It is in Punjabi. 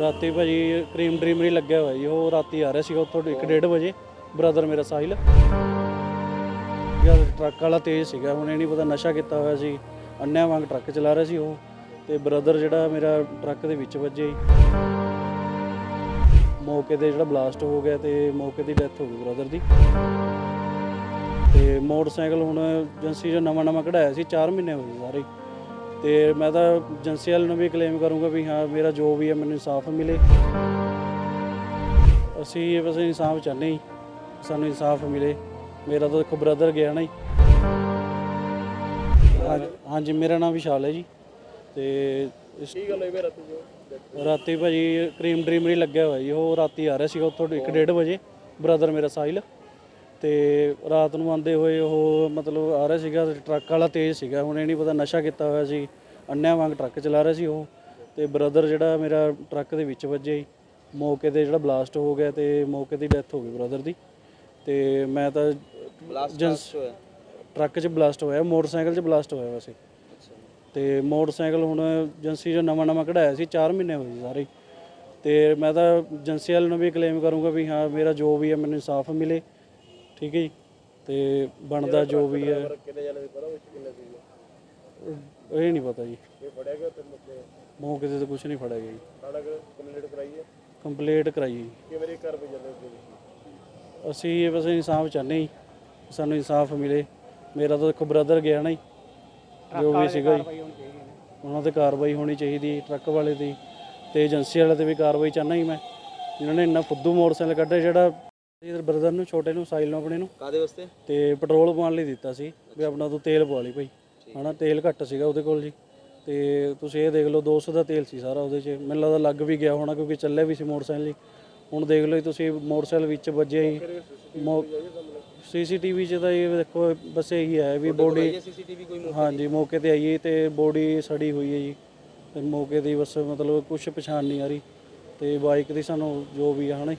ਰਾਤੀ ਭਾਜੀ ਕਰੀਮ ਡ੍ਰੀਮਰੀ ਲੱਗਿਆ ਹੋਇਆ ਜੀ, ਉਹ ਰਾਤੀ ਆ ਰਿਹਾ ਸੀਗਾ ਉੱਥੋਂ 1:30 ਵਜੇ ਬ੍ਰਦਰ ਮੇਰਾ ਸਾਹਿਲ। ਯਾਰ ਟਰੱਕ ਵਾਲਾ ਤੇਜ਼ ਸੀਗਾ, ਹੁਣ ਇਹ ਨਹੀਂ ਪਤਾ ਨਸ਼ਾ ਕੀਤਾ ਹੋਇਆ ਸੀ, ਅੰਨਿਆਂ ਵਾਂਗ ਟਰੱਕ ਚਲਾ ਰਿਹਾ ਸੀ ਉਹ, ਤੇ ਬ੍ਰਦਰ ਜਿਹੜਾ ਮੇਰਾ ਟਰੱਕ ਦੇ ਵਿੱਚ ਵੱਜਿਆ ਜੀ। ਮੌਕੇ ਤੇ ਜਿਹੜਾ ਬਲਾਸਟ ਹੋ ਗਿਆ ਤੇ ਮੌਕੇ ਦੀ ਡੈਥ ਹੋ ਗਈ ਬ੍ਰਦਰ ਦੀ। ਤੇ ਮੋਟਰਸਾਈਕਲ ਹੁਣ ਏਜੰਸੀ ਜੋ ਨਵਾਂ ਨਵਾਂ ਕਢਾਇਆ ਸੀ 4 ਮਹੀਨੇ ਹੋ ਗਏ ਸਾਰੇ। ਤੇ ਮੈਂ ਤਾਂ ਏਜੰਸੀ ਵਾਲੇ ਨੂੰ ਵੀ ਕਲੇਮ ਕਰੂੰਗਾ ਵੀ ਹਾਂ ਮੇਰਾ ਜੋ ਵੀ ਹੈ ਮੈਨੂੰ ਇਨਸਾਫ ਮਿਲੇ। ਅਸੀਂ ਬਸ ਇਨਸਾਫ ਚਾਹੁੰਦੇ ਹੀ ਸਾਨੂੰ ਇਨਸਾਫ ਮਿਲੇ। ਮੇਰਾ ਤਾਂ ਦੇਖੋ ਬ੍ਰਦਰ ਗਿਆ ਨਾ ਜੀ। ਹਾਂਜੀ- ਮੇਰਾ ਨਾਮ ਵਿਸ਼ਾਲ ਹੈ ਜੀ। ਤੇ ਇਸ- ਕੀ ਗੱਲ ਹੋਈ ਵੇ ਰਾਤੀ ਜੋ? ਰਾਤੀ ਭਾਜੀ ਕਰੀਮ ਡ੍ਰੀਮਰੀ ਲੱਗਿਆ ਹੋਇਆ ਜੀ। ਉਹ ਰਾਤੀ ਆ ਰਿਹਾ ਸੀਗਾ ਉੱਥੋਂ 1:30 ਵਜੇ। ਬ੍ਰਦਰ ਮੇਰਾ ਸਾਹਿਲ। ਤੇ ਰਾਤ ਨੂੰ ਆਂਦੇ ਹੋਏ ਉਹ ਮਤਲਬ ਆ ਰਿਹਾ ਸੀਗਾ ਟਰੱਕ ਵਾਲਾ ਤੇਜ਼ ਸੀਗਾ। ਹੁਣ ਇਹ ਨਹੀਂ ਪਤਾ ਨਸ਼ਾ ਕੀਤਾ ਹੋਇਆ ਸੀ ਅੰਨਿਆਂ ਵਾਂਗ ਟਰੱਕ ਚਲਾ ਰਿਹਾ ਸੀ ਉਹ। ਤੇ ਬ੍ਰਦਰ ਜਿਹੜਾ ਮੇਰਾ ਟਰੱਕ ਦੇ ਵਿੱਚ ਵੱਜੇ ਜੀ ਮੌਕੇ ਤੇ ਜਿਹੜਾ ਬਲਾਸਟ ਹੋ ਗਿਆ ਤੇ ਮੌਕੇ ਦੀ ਡੈਥ ਹੋ ਗਈ ਬ੍ਰਦਰ ਦੀ। ਤੇ ਮੈਂ ਤਾਂ ਹੋਇਆ? ਟਰੱਕ 'ਚ ਬਲਾਸਟ ਹੋਇਆ ਮੋਟਰਸਾਈਕਲ 'ਚ ਬਲਾਸਟ ਹੋਇਆ ਵੈਸੇ। ਤੇ ਮੋਟਰਸਾਈਕਲ ਹੁਣ ਏਜੰਸੀ ਜੋ ਨਵਾਂ ਨਵਾਂ ਕਢਾਇਆ ਸੀ 4 ਮਹੀਨੇ ਹੋਏ ਸਾਰੇ। ਹੀ। ਤੇ ਮੈਂ ਤਾਂ ਏਜੰਸੀ ਵਾਲੇ ਨੂੰ ਵੀ ਕਲੇਮ ਕਰੂੰਗਾ ਵੀ ਹਾਂ ਮੇਰਾ ਜੋ ਵੀ ਹੈ ਮੈਨੂੰ ਇਨਸਾਫ ਮਿਲੇ। ਠੀਕ ਹੈ ਜੀ। ਤੇ ਬਣਦਾ ਜੋ ਵੀ ਹੈ। ਕਿੰਨੇ ਜਾਣੇ ਦੀ ਪਤਾ ਵਿੱਚ ਕਿੰਨੇ ਸੀ ਇਹ ਨਹੀਂ ਪਤਾ ਜੀ। ਇਹ ਫੜਿਆ ਗਿਆ ਤੇ ਮੁੱਕੇ ਮੌਕੇ ਤੇ ਤਾਂ ਕੁਝ ਨਹੀਂ ਫੜਿਆ ਗਿਆ ਜੀ। ਸਾਡਾ ਕੰਪਲੀਟ ਕਰਾਈ ਹੈ। ਕੰਪਲੀਟ ਕਰਾਈ ਜੀ ਕਿਵੇਂ ਦੀ ਕਰ ਪਈ ਜਾਂਦੇ ਉੱਤੇ ਅਸੀਂ ਬਸ ਇਨਸਾਫ ਚਾਹੁੰਦੇ ਜੀ। ਸਾਨੂੰ ਇਨਸਾਫ ਮਿਲੇ। ਮੇਰਾ ਤਾਂ ਦੇਖੋ ਬ੍ਰਦਰ ਗਿਆ ਨਾ ਜੀ। ਜੋ ਵੀ ਸੀਗਾ ਜੀ। ਉਹਨਾਂ ਤੇ ਕਾਰਵਾਈ ਹੋਣੀ ਚਾਹੀਦੀ ਟਰੱਕ ਵਾਲੇ ਦੀ। ਤੇ ਏਜੰਸੀ ਵਾਲੇ ਤੇ ਵੀ ਕਾਰਵਾਈ ਚਾਹੁੰਦਾ ਜੀ ਮੈਂ। ਜਿਨ੍ਹਾਂ ਨੇ ਇੰਨਾ ਫੁੱਦੂ ਮੋਟਰਸਾਈਕਲ ਕੱਢਿਆ ਜਿਹੜਾ ਇਹਦੇ ਬ੍ਰਦਰ ਨੂੰ ਛੋਟੇ ਨੂੰ ਸਾਈਲ ਨੂੰ ਆਪਣੇ ਨੂੰ। ਕਾਦੇ ਵਾਸਤੇ? ਤੇ ਪੈਟਰੋਲ ਪਵਾਉਣ ਲਈ ਦਿੱਤਾ ਸੀ ਵੀ ਆਪਣਾ ਤੂੰ ਤੇਲ ਪਵਾ ਲਈ ਭਾਈ। ਹਨਾ ਤੇਲ ਘੱਟ ਸੀਗਾ ਉਹਦੇ ਕੋਲ ਜੀ। ਤੇ ਤੁਸੀਂ ਇਹ ਦੇਖ ਲਓ 200 ਦਾ ਤੇਲ ਸੀ ਸਾਰਾ ਉਹਦੇ 'ਚ। ਮੈਨੂੰ ਲੱਗਦਾ ਲੱਗ ਵੀ ਗਿਆ ਹੋਣਾ ਕਿਉਂਕਿ ਚੱਲਿਆ ਵੀ ਸੀ ਮੋਟਰਸਾਈਕਲ ਜੀ। ਹੁਣ ਦੇਖ ਲਓ ਜੀ ਤੁਸੀਂ ਮੋਟਰਸਾਈਕਲ ਵਿੱਚ ਵੱਜਿਆ ਹੀ ਸੀਸੀਟੀਵੀ 'ਚ ਤਾਂ ਇਹ ਦੇਖੋ ਬਸ ਇਹੀ ਹੈ ਵੀ ਬੋਡੀ ਸੀਸੀਟੀਵੀ ਕੋਈ ਹਾਂਜੀ ਮੌਕੇ ਤੇ ਆਈਏ ਤੇ ਬੋਡੀ ਸੜੀ ਹੋਈ ਹੈ ਜੀ। ਤੇ ਮੌਕੇ ਦੀ ਬਸ ਮਤਲਬ ਕੁਝ ਪਛਾਣ ਨਹੀਂ ਆ ਰਹੀ। ਤੇ ਬਾਈਕ ਦੀ ਸਾਨੂੰ ਜੋ ਵੀ ਆ ਹਨਾ